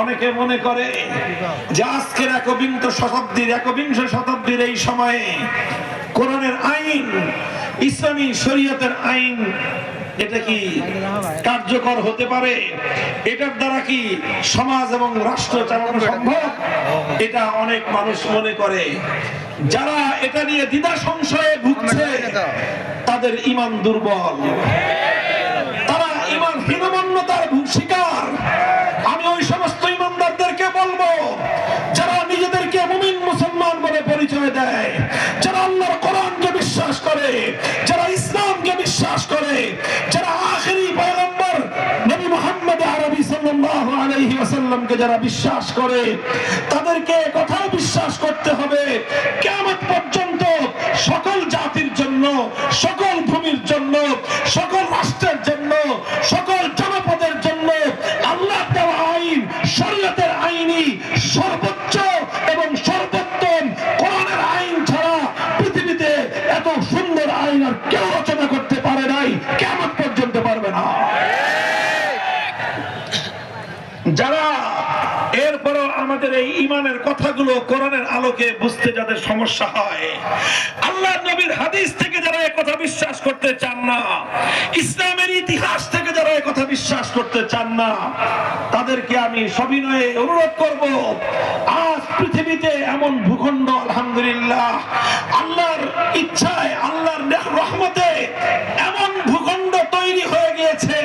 অনেকে মনে করে যে আজকের একবিংশ শতাব্দীর একবিংশ শতাব্দীর এই সময়ে কোরআনের আইন, ইসলামী শরীয়তের আইন, এটা কি কার্যকর হতে পারে? এটার দ্বারা কি সমাজ এবং রাষ্ট্র চালানো সম্ভব? এটা অনেক মানুষ মনে করে। যারা এটা নিয়ে দ্বিধা সংশয়ে ভুগছে, তাদের ইমান দুর্বল তারা ইমান হীনমন্যতার শিকার আমি ওই সমস্ত যারা নিজেদেরকে মুমিন মুসলমান বলে পরিচয় দেয়, যারা আল্লাহর কোরআনকে বিশ্বাস করে, যারা ইসলামকে বিশ্বাস করে, যারা আখেরি পয়গম্বর নবী মুহাম্মদ আরবি সাল্লাল্লাহু আলাইহি ওয়াসাল্লামকে যারা বিশ্বাস করে, তাদেরকে কথাও বিশ্বাস করতে হবে, কিয়ামত পর্যন্ত সকল জাতির জন্য, সকল ভূমির জন্য, সকল রাষ্ট্রের জন্য, সকল সর্বোচ্চ এবং সর্বোত্তম কোরআনের আইন ছাড়া পৃথিবীতে এত সুন্দর আইন আর কেউ রচনা করতে পারে নাই, কেমন পর্যন্ত পারবে না? যারা এরপরও আমাদের এই ইমানের কথাগুলো কোরআনের আলোকে বুঝতে যাদের সমস্যা হয় আল্লাহ নবীর হাদিস থেকে যারা কথা চান না। ইসলামের ইতিহাস থেকে যারা কথা বিশ্বাস করতে চান না, তাদেরকে আমি সবিনয়ে অনুরোধ করব, আজ পৃথিবীতে এমন ভূখণ্ড, আলহামদুলিল্লাহ, আল্লাহর ইচ্ছায়, আল্লাহর রহমতে এমন ভূখণ্ড তৈরি হয়ে গিয়েছে